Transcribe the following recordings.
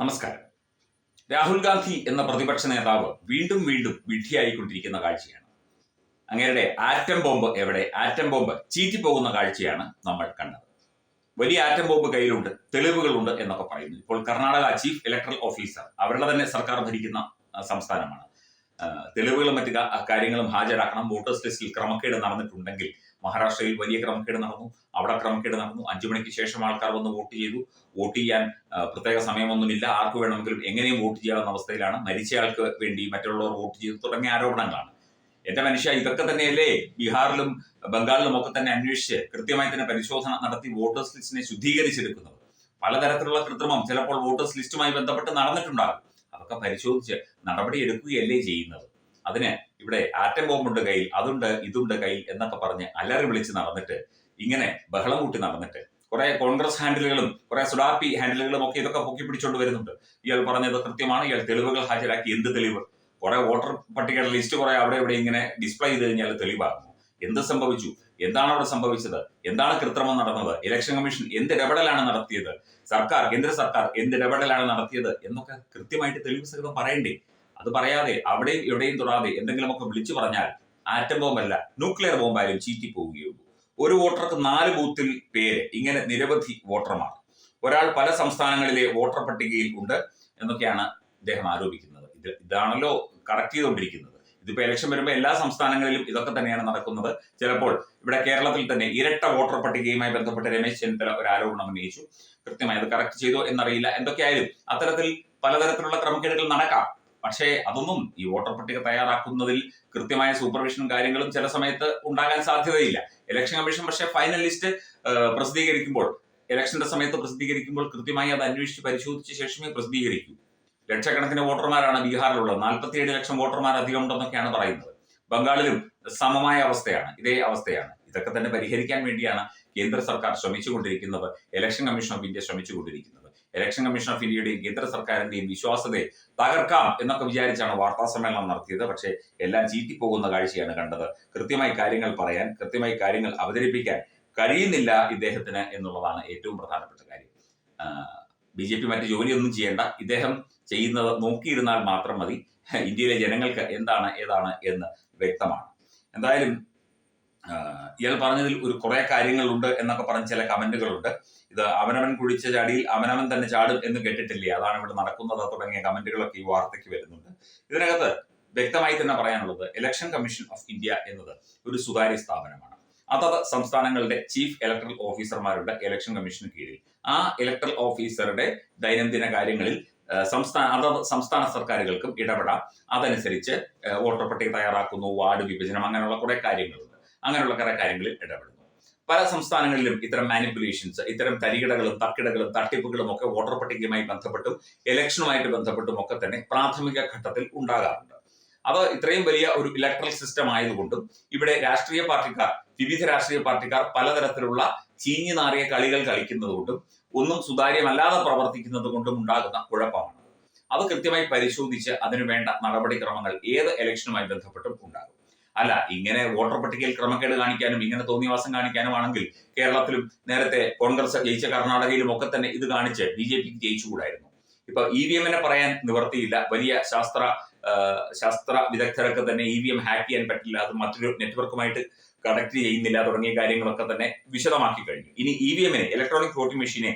നമസ്കാരം. രാഹുൽ ഗാന്ധി എന്ന പ്രതിപക്ഷ നേതാവ് വീണ്ടും വീണ്ടും വിഡ്ഢിയായിക്കൊണ്ടിരിക്കുന്ന കാഴ്ചയാണ്. അങ്ങേരുടെ ആറ്റം ബോംബ് എവിടെ? ആറ്റം ബോംബ് ചീറ്റിപ്പോകുന്ന കാഴ്ചയാണ് നമ്മൾ കണ്ടത്. വലിയ ആറ്റം ബോംബ് കയ്യിലുണ്ട് തെളിവുകളുണ്ട് എന്നൊക്കെ പറയുന്നു. ഇപ്പോൾ കർണാടക ചീഫ് ഇലക്ട്രൽ ഓഫീസർ അവരുടെ തന്നെ സർക്കാർ ഭരിക്കുന്ന സംസ്ഥാനമാണ്. തെളിവുകളും മറ്റു കാര്യങ്ങളും ഹാജരാക്കണം. വോട്ടേഴ്സ് ലിസ്റ്റിൽ ക്രമക്കേട് നടന്നിട്ടുണ്ടെങ്കിൽ മഹാരാഷ്ട്രയിൽ വലിയ ക്രമക്കേട് നടന്നു. അവിടെ ക്രമക്കേട് നടന്നു. അഞ്ചു മണിക്ക് ശേഷം ആൾക്കാർ വന്ന് വോട്ട് ചെയ്തു. വോട്ട് ചെയ്യാൻ പ്രത്യേക സമയമൊന്നുമില്ല. ആർക്ക് വേണമെങ്കിലും എങ്ങനെയും വോട്ട് ചെയ്യാവുന്ന അവസ്ഥയിലാണ്. മരിച്ചയാൾക്ക് വേണ്ടി മറ്റുള്ളവർ വോട്ട് ചെയ്തു തുടങ്ങിയ ആരോപണങ്ങളാണ്. എന്റെ മനുഷ്യ ഇതൊക്കെ തന്നെയല്ലേ? ബീഹാറിലും ബംഗാളിലും ഒക്കെ തന്നെ അന്വേഷിച്ച് കൃത്യമായി തന്നെ പരിശോധന നടത്തി വോട്ടേഴ്സ് ലിസ്റ്റിനെ ശുദ്ധീകരിച്ചെടുക്കുന്നത്. പലതരത്തിലുള്ള കൃത്രിമം ചിലപ്പോൾ വോട്ടേഴ്സ് ലിസ്റ്റുമായി ബന്ധപ്പെട്ട് നടന്നിട്ടുണ്ടാകും. അതൊക്കെ പരിശോധിച്ച് നടപടി എടുക്കുകയല്ലേ ചെയ്യുന്നത്? അതിന് ഇവിടെ ആറ്റം ബോംബുണ്ട് കയ്യിൽ അതുണ്ട് ഇതുണ്ട് കയ്യിൽ എന്നൊക്കെ പറഞ്ഞ് അലറി വിളിച്ച് നടന്നിട്ട് ഇങ്ങനെ ബഹളം കൂട്ടി നടന്നിട്ട് കുറെ കോൺഗ്രസ് ഹാൻഡിലുകളും കുറെ സുഡാപ്പി ഹാൻഡിലുകളും ഒക്കെ ഇതൊക്കെ പൊക്കി പിടിച്ചോണ്ട് വരുന്നുണ്ട്. ഇയാൾ പറഞ്ഞത് കൃത്യമാണ് ഇയാൾ തെളിവുകൾ ഹാജരാക്കി. എന്ത് തെളിവ്? കുറെ വോട്ടർ പട്ടികയുടെ ലിസ്റ്റ് കുറെ അവിടെ ഇവിടെ ഇങ്ങനെ ഡിസ്പ്ലേ ചെയ്ത് കഴിഞ്ഞാൽ തെളിവാകുന്നു എന്ത് സംഭവിച്ചു? എന്താണ് അവിടെ സംഭവിച്ചത്? എന്താണ് കൃത്രിമം നടന്നത്? ഇലക്ഷൻ കമ്മീഷൻ എന്ത് ഇടപെടലാണ് നടത്തിയത്? സർക്കാർ കേന്ദ്ര സർക്കാർ എന്ത് ഇടപെടലാണ് നടത്തിയത്? എന്നൊക്കെ കൃത്യമായിട്ട് തെളിവ് സഹിതം പറയണ്ടേ? അത് പറയാതെ അവിടെയും എവിടെയും തൊടാതെ എന്തെങ്കിലുമൊക്കെ വിളിച്ചു പറഞ്ഞാൽ ആറ്റം ബോംബല്ല ന്യൂക്ലിയർ ബോംബായാലും ചീറ്റി പോവുകയുള്ളൂ ഒരു വോട്ടർക്ക് നാല് ബൂത്തിൽ പേര് ഇങ്ങനെ നിരവധി വോട്ടർമാർ. ഒരാൾ പല സംസ്ഥാനങ്ങളിലെ വോട്ടർ പട്ടികയിൽ ഉണ്ട് എന്നൊക്കെയാണ് ഇദ്ദേഹം ആരോപിക്കുന്നത്. ഇത് ഇതാണല്ലോ കറക്റ്റ് ചെയ്തുകൊണ്ടിരിക്കുന്നത്. ഇതിപ്പോ ഇലക്ഷൻ വരുമ്പോൾ എല്ലാ സംസ്ഥാനങ്ങളിലും ഇതൊക്കെ തന്നെയാണ് നടക്കുന്നത്. ചിലപ്പോൾ ഇവിടെ കേരളത്തിൽ തന്നെ ഇരട്ട വോട്ടർ പട്ടികയുമായി ബന്ധപ്പെട്ട് രമേശ് ചെന്നിത്തല ഒരു ആരോപണം ഉന്നയിച്ചു. കൃത്യമായി അത് കറക്റ്റ് ചെയ്തോ എന്നറിയില്ല. എന്തൊക്കെയായാലും അത്തരത്തിൽ പലതരത്തിലുള്ള ക്രമക്കേടുകൾ നടക്കാം. പക്ഷേ അതൊന്നും ഈ വോട്ടർ പട്ടിക തയ്യാറാക്കുന്നതിൽ കൃത്യമായ സൂപ്പർവിഷനും കാര്യങ്ങളും ചില സമയത്ത് ഉണ്ടാകാൻ സാധ്യതയില്ല. ഇലക്ഷൻ കമ്മീഷൻ പക്ഷേ ഫൈനൽ ലിസ്റ്റ് പ്രസിദ്ധീകരിക്കുമ്പോൾ ഇലക്ഷന്റെ സമയത്ത് പ്രസിദ്ധീകരിക്കുമ്പോൾ കൃത്യമായി അത് അന്വേഷിച്ച് പരിശോധിച്ച ശേഷമേ പ്രസിദ്ധീകരിക്കൂ. ലക്ഷക്കണക്കിന് വോട്ടർമാരാണ് ബീഹാറിലുള്ളത്. നാൽപ്പത്തിയേഴ് ലക്ഷം വോട്ടർമാർ അധികം ഉണ്ടെന്നൊക്കെയാണ് പറയുന്നത്. ബംഗാളിലും സമമായ അവസ്ഥയാണ്. ഇതേ അവസ്ഥയാണ്. ഇതൊക്കെ തന്നെ പരിഹരിക്കാൻ വേണ്ടിയാണ് കേന്ദ്ര സർക്കാർ ശ്രമിച്ചുകൊണ്ടിരിക്കുന്നത്. ഇലക്ഷൻ കമ്മീഷൻ ഓഫ് ഇന്ത്യ ശ്രമിച്ചുകൊണ്ടിരിക്കുന്നത്. ഇലക്ഷൻ കമ്മീഷൻ ഓഫ് ഇന്ത്യയുടെയും കേന്ദ്ര സർക്കാരിന്റെയും വിശ്വാസത്തെ തകർക്കാം എന്നൊക്കെ വിചാരിച്ചാണ് വാർത്താ സമ്മേളനം നടത്തിയത്. പക്ഷേ എല്ലാം ചീറ്റിപ്പോകുന്ന കാഴ്ചയാണ് കണ്ടത്. കൃത്യമായി കാര്യങ്ങൾ പറയാൻ കൃത്യമായി കാര്യങ്ങൾ അവതരിപ്പിക്കാൻ കഴിയുന്നില്ല ഇദ്ദേഹത്തിന് എന്നുള്ളതാണ് ഏറ്റവും പ്രധാനപ്പെട്ട കാര്യം. ബി ജെ പി മറ്റ് ജോലിയൊന്നും ചെയ്യേണ്ട. ഇദ്ദേഹം ചെയ്യുന്നത് നോക്കിയിരുന്നാൽ മാത്രം മതി. ഇന്ത്യയിലെ ജനങ്ങൾക്ക് എന്താണ് ഏതാണ് എന്ന് വ്യക്തമാണ്. എന്തായാലും ഇയാൾ പറഞ്ഞതിൽ ഒരു കുറെ കാര്യങ്ങളുണ്ട് എന്നൊക്കെ പറഞ്ഞ ചില കമന്റുകളുണ്ട്. ഇത് അവനവൻ കുഴിച്ച ചാടിയിൽ അവനവൻ തന്നെ ചാടും എന്ന് കേട്ടിട്ടില്ലേ? അതാണ് ഇവിടെ നടക്കുന്നത് തുടങ്ങിയ കമന്റുകളൊക്കെ ഈ വാർത്തയ്ക്ക് വരുന്നുണ്ട്. ഇതിനകത്ത് വ്യക്തമായി തന്നെ പറയാനുള്ളത് ഇലക്ഷൻ കമ്മീഷൻ ഓഫ് ഇന്ത്യ എന്നത് ഒരു സ്വകാര്യ സ്ഥാപനമാണ്. അതത് സംസ്ഥാനങ്ങളുടെ ചീഫ് ഇലക്ട്രൽ ഓഫീസർമാരുടെ ഇലക്ഷൻ കമ്മീഷന് കീഴിൽ. ആ ഇലക്ട്രൽ ഓഫീസറുടെ ദൈനംദിന കാര്യങ്ങളിൽ സംസ്ഥാന അതത് സംസ്ഥാന സർക്കാരുകൾക്കും ഇടപെടാം. അതനുസരിച്ച് വോട്ടർ പട്ടിക തയ്യാറാക്കുന്നു വാർഡ് വിഭജനം അങ്ങനെയുള്ള കുറെ കാര്യങ്ങളുണ്ട്. അങ്ങനെയുള്ള കുറെ കാര്യങ്ങളിൽ ഇടപെടുന്നു. പല സംസ്ഥാനങ്ങളിലും ഇത്തരം മാനിപ്പുലേഷൻസ് ഇത്തരം തരികിടകളും തക്കിടകളും തട്ടിപ്പുകളും ഒക്കെ വോട്ടർ പട്ടികയുമായി ബന്ധപ്പെട്ടും ഇലക്ഷനുമായിട്ട് ബന്ധപ്പെട്ടും ഒക്കെ തന്നെ പ്രാഥമിക ഘട്ടത്തിൽ ഉണ്ടാകാറുണ്ട്. അത് ഇത്രയും വലിയ ഒരു ഇലക്ട്രൽ സിസ്റ്റം ആയതുകൊണ്ടും ഇവിടെ രാഷ്ട്രീയ പാർട്ടിക്കാർ വിവിധ രാഷ്ട്രീയ പാർട്ടിക്കാർ പലതരത്തിലുള്ള ചീഞ്ഞു നാറിയ കളികൾ കളിക്കുന്നതുകൊണ്ടും ഒന്നും സുതാര്യമല്ലാതെ പ്രവർത്തിക്കുന്നത് കൊണ്ടും ഉണ്ടാകുന്ന കുഴപ്പമാണ്. അത് കൃത്യമായി പരിശോധിച്ച് അതിനു വേണ്ട നടപടിക്രമങ്ങൾ ഏത് ഇലക്ഷനുമായി ബന്ധപ്പെട്ടും ഉണ്ടാകും. അല്ല ഇങ്ങനെ വോട്ടർ പട്ടികയിൽ ക്രമക്കേട് കാണിക്കാനും ഇങ്ങനെ തോന്നിയവാസം കാണിക്കാനും ആണെങ്കിൽ കേരളത്തിലും നേരത്തെ കോൺഗ്രസ് ജയിച്ച കർണാടകയിലും ഒക്കെ തന്നെ ഇത് കാണിച്ച് ബി ജെ പിക്ക് ജയിച്ചുകൂടായിരുന്നു. ഇപ്പൊ ഇ വി എമ്മിനെ പറയാൻ നിവർത്തിയില്ല. വലിയ ശാസ്ത്ര ശാസ്ത്ര വിദഗ്ധരൊക്കെ തന്നെ ഇ വി എം ഹാക്ക് ചെയ്യാൻ പറ്റില്ല. അത് മറ്റൊരു നെറ്റ്വർക്കുമായിട്ട് കണക്ട് ചെയ്യുന്നില്ല തുടങ്ങിയ കാര്യങ്ങളൊക്കെ തന്നെ വിശദമാക്കി കഴിഞ്ഞു. ഇനി ഇ വി എമ്മിനെ ഇലക്ട്രോണിക് വോട്ടിംഗ് മെഷീനെ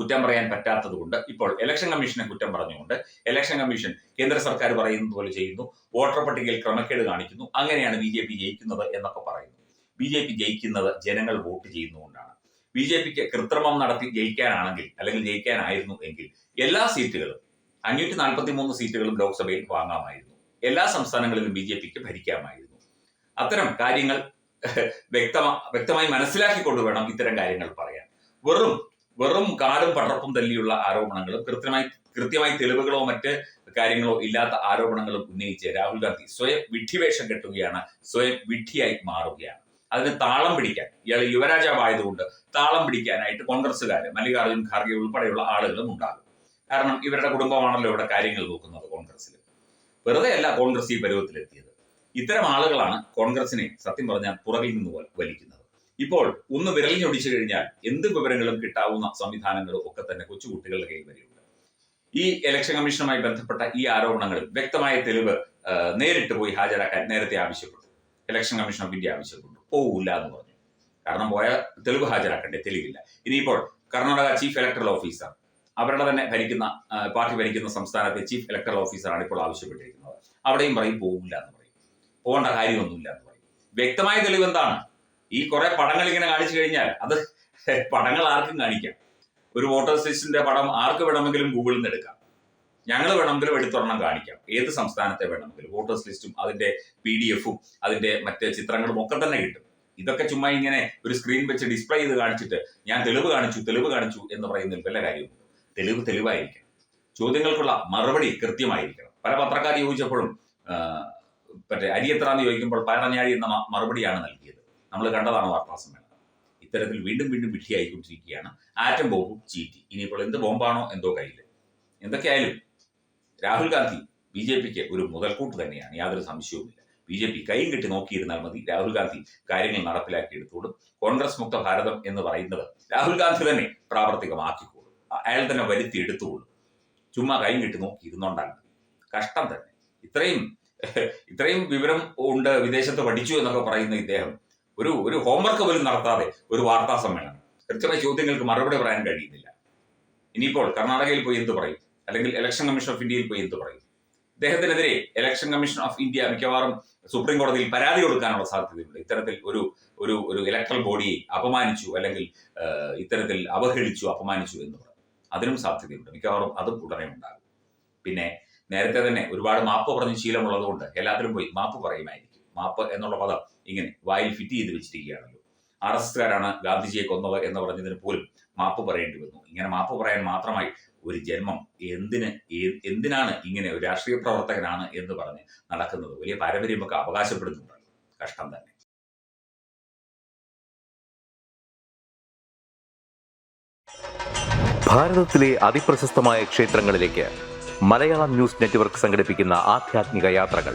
കുറ്റം പറയാൻ പറ്റാത്തത് കൊണ്ട് ഇപ്പോൾ ഇലക്ഷൻ കമ്മീഷനെ കുറ്റം പറഞ്ഞുകൊണ്ട് ഇലക്ഷൻ കമ്മീഷൻ കേന്ദ്ര സർക്കാർ പറയുന്നത് പോലെ ചെയ്യുന്നു. വോട്ടർ പട്ടികയിൽ ക്രമക്കേട് കാണിക്കുന്നു. അങ്ങനെയാണ് ബി ജെ പി ജയിക്കുന്നത് എന്നൊക്കെ പറയുന്നു. ബി ജെ പി ജയിക്കുന്നത് ജനങ്ങൾ വോട്ട് ചെയ്യുന്നതുകൊണ്ടാണ്. ബി ജെ പിക്ക് കൃത്രിമം നടത്തി ജയിക്കാനാണെങ്കിൽ അല്ലെങ്കിൽ ജയിക്കാനായിരുന്നു എങ്കിൽ എല്ലാ സീറ്റുകളും അഞ്ഞൂറ്റി നാൽപ്പത്തി മൂന്ന് സീറ്റുകളും ലോക്സഭയിൽ വാങ്ങാമായിരുന്നു. എല്ലാ സംസ്ഥാനങ്ങളിലും ബി ജെ പിക്ക് ഭരിക്കാമായിരുന്നു. അത്തരം കാര്യങ്ങൾ വ്യക്തമാ വ്യക്തമായി മനസ്സിലാക്കിക്കൊണ്ട് വേണം ഇത്തരം കാര്യങ്ങൾ പറയാൻ. വെറും വെറും കാടും പടർപ്പും തല്ലിയുള്ള ആരോപണങ്ങളും കൃത്യമായി കൃത്യമായി തെളിവുകളോ മറ്റ് കാര്യങ്ങളോ ഇല്ലാത്ത ആരോപണങ്ങളും ഉന്നയിച്ച് രാഹുൽ ഗാന്ധി സ്വയം വിഡ്ഢിവേഷം കെട്ടുകയാണ് സ്വയം വിഡ്ഢിയായി മാറുകയാണ്. അതിന് താളം പിടിക്കാൻ ഇയാൾ യുവരാജാവായതുകൊണ്ട് താളം പിടിക്കാനായിട്ട് കോൺഗ്രസ്സുകാർ മല്ലികാർജുൻ ഖാർഗെ ഉൾപ്പെടെയുള്ള ആളുകളും ഉണ്ടാകും. കാരണം ഇവരുടെ കുടുംബമാണല്ലോ ഇവിടെ കാര്യങ്ങൾ നോക്കുന്നത് കോൺഗ്രസ്സിൽ വെറുതെ അല്ല കോൺഗ്രസ് ഈ പരുവത്തിലെത്തിയത്. ഇത്തരം ആളുകളാണ് കോൺഗ്രസിനെ സത്യം പറഞ്ഞാൽ പുറകിൽ നിന്ന് വലിക്കുന്നത്. ഇപ്പോൾ ഒന്ന് വിരൽ ഞൊടിച്ചു കഴിഞ്ഞാൽ എന്ത് വിവരങ്ങളും കിട്ടാവുന്ന സംവിധാനങ്ങളും ഒക്കെ തന്നെ കൊച്ചുകുട്ടികളുടെ കയ്യിൽ വരെയുണ്ട്. ഈ ഇലക്ഷൻ കമ്മീഷനുമായി ബന്ധപ്പെട്ട ഈ ആരോപണങ്ങളിൽ വ്യക്തമായ തെളിവ് നേരിട്ട് പോയി ഹാജരാക്കാൻ നേരത്തെ ആവശ്യപ്പെട്ടു. ഇലക്ഷൻ കമ്മീഷൻ ഓഫ് ഇന്ത്യ ആവശ്യപ്പെട്ടു. പോവില്ല എന്ന് പറഞ്ഞു. കാരണം പോയ തെളിവ് ഹാജരാക്കണ്ടേ തെളിവില്ല. ഇനിയിപ്പോൾ കർണാടക ചീഫ് ഇലക്ടറൽ ഓഫീസർ അവരുടെ തന്നെ ഭരിക്കുന്ന പാർട്ടി ഭരിക്കുന്ന സംസ്ഥാനത്തെ ചീഫ് ഇലക്ടറൽ ഓഫീസറാണ് ഇപ്പോൾ ആവശ്യപ്പെട്ടിരിക്കുന്നത്. അവിടെയും പറയും പോകില്ല എന്ന് പറയും. പോകേണ്ട കാര്യമൊന്നുമില്ല എന്ന് പറയും. വ്യക്തമായ തെളിവ് എന്താണ്? ഈ കുറെ പടങ്ങൾ ഇങ്ങനെ കാണിച്ചു കഴിഞ്ഞാൽ അത് പടങ്ങൾ ആർക്കും കാണിക്കാം. ഒരു വോട്ടർ ലിസ്റ്റിന്റെ പടം ആർക്ക് വേണമെങ്കിലും ഗൂഗിളിൽ നിന്ന് എടുക്കാം. ഞങ്ങൾ വേണമെങ്കിലും എടുത്തൊരെണ്ണം കാണിക്കാം. ഏത് സംസ്ഥാനത്തെ വേണമെങ്കിലും. വോട്ടേഴ്സ് ലിസ്റ്റും അതിന്റെ പി ഡി എഫും അതിന്റെ മറ്റ് ചിത്രങ്ങളും ഒക്കെ തന്നെ കിട്ടും. ഇതൊക്കെ ചുമ്മാ ഇങ്ങനെ ഒരു സ്ക്രീൻ വെച്ച് ഡിസ്പ്ലേ ചെയ്ത് കാണിച്ചിട്ട് ഞാൻ തെളിവ് കാണിച്ചു തെളിവ് കാണിച്ചു എന്ന് പറയുന്നതിൽ വല്ല കാര്യവും തെളിവ് തെളിവായിരിക്കണം. ചോദ്യങ്ങൾക്കുള്ള മറുപടി കൃത്യമായിരിക്കണം. പല പത്രക്കാർ ചോദിച്ചപ്പോഴും മറ്റേ അരിയത്ര എന്ന് ചോദിക്കുമ്പോൾ പയറഞ്ഞാഴി എന്ന മറുപടിയാണ് നൽകിയത്. നമ്മൾ കണ്ടതാണ് വാർത്താ സമ്മേളനം. ഇത്തരത്തിൽ വീണ്ടും വീണ്ടും വിഷയായിക്കൊണ്ടിരിക്കുകയാണ് ആറ്റം ബോംബും ചീറ്റി. ഇനിയിപ്പോൾ എന്ത് ബോംബാണോ എന്തോ കയ്യിൽ എന്തൊക്കെയായാലും രാഹുൽ ഗാന്ധി ബി ജെ പിക്ക് ഒരു മുതൽക്കൂട്ട് തന്നെയാണ്. യാതൊരു സംശയവുമില്ല. ബി ജെ പി കൈയും കെട്ടി നോക്കിയിരുന്നാൽ മതി. രാഹുൽ ഗാന്ധി കാര്യങ്ങൾ നടപ്പിലാക്കിയെടുത്തോളും. കോൺഗ്രസ് മുക്ത ഭാരതം എന്ന് പറയുന്നത് രാഹുൽ ഗാന്ധി തന്നെ പ്രാവർത്തികമാക്കിക്കോളും. അയാൾ തന്നെ വരുത്തിയെടുത്തുകൊള്ളും ചുമ്മാ കൈയും കെട്ടി നോക്കി ഇരുന്നോണ്ടാൽ മതി. കഷ്ടം തന്നെ. ഇത്രയും ഇത്രയും വിവരം ഉണ്ട്. വിദേശത്ത് പഠിച്ചു എന്നൊക്കെ പറയുന്ന ഇദ്ദേഹം ഒരു ഒരു ഹോംവർക്ക് പോലും നടത്താതെ ഒരു വാർത്താ സമ്മേളനം. കൃത്യമായ ചോദ്യങ്ങൾക്ക് മറുപടി പറയാൻ കഴിയുന്നില്ല. ഇനിയിപ്പോൾ കർണാടകയിൽ പോയി എന്ത് പറയും? അല്ലെങ്കിൽ ഇലക്ഷൻ കമ്മീഷൻ ഓഫ് ഇന്ത്യയിൽ പോയി എന്ത് പറയും? ഇദ്ദേഹത്തിനെതിരെ ഇലക്ഷൻ കമ്മീഷൻ ഓഫ് ഇന്ത്യ മിക്കവാറും സുപ്രീം കോടതിയിൽ പരാതി കൊടുക്കാനുള്ള സാധ്യതയുണ്ട്. ഇത്തരത്തിൽ ഒരു ഒരു ഒരു ഇലക്ട്രൽ ബോഡിയെ അപമാനിച്ചു അല്ലെങ്കിൽ ഇത്തരത്തിൽ അവഹേളിച്ചു അപമാനിച്ചു എന്ന് പറയും. അതിനും സാധ്യതയുണ്ട്. മിക്കവാറും അതും ഉടനെ ഉണ്ടാകും. പിന്നെ നേരത്തെ തന്നെ ഒരുപാട് മാപ്പ് പറഞ്ഞ് ശീലമുള്ളതുകൊണ്ട് എല്ലാത്തിലും പോയി മാപ്പ് പറയുമായിരിക്കും. മാപ്പ് എന്നുള്ള പദം ഇങ്ങനെ വായിൽ ഫിറ്റ് ചെയ്ത് വെച്ചിരിക്കുകയാണല്ലോ. എസ്കാരാണ് ഗാന്ധിജിയെ കൊന്നത് എന്ന് പറഞ്ഞതിന് പോലും മാപ്പ് പറയേണ്ടി വന്നു. ഇങ്ങനെ മാപ്പ് പറയാൻ മാത്രമായി ഒരു ജന്മം എന്തിന് എന്തിനാണ് ഇങ്ങനെ ഒരു രാഷ്ട്രീയ പ്രവർത്തകനാണ് എന്ന് പറഞ്ഞ് നടക്കുന്നത്. വലിയ പാരമ്പര്യമൊക്കെ അവകാശപ്പെടുന്നുണ്ടല്ലോ കഷ്ടം തന്നെ. ഭാരതത്തിലെ അതിപ്രശസ്തമായ ക്ഷേത്രങ്ങളിലേക്ക് മലയാളം ന്യൂസ് നെറ്റ്വർക്ക് സംഘടിപ്പിക്കുന്ന ആധ്യാത്മിക യാത്രകൾ.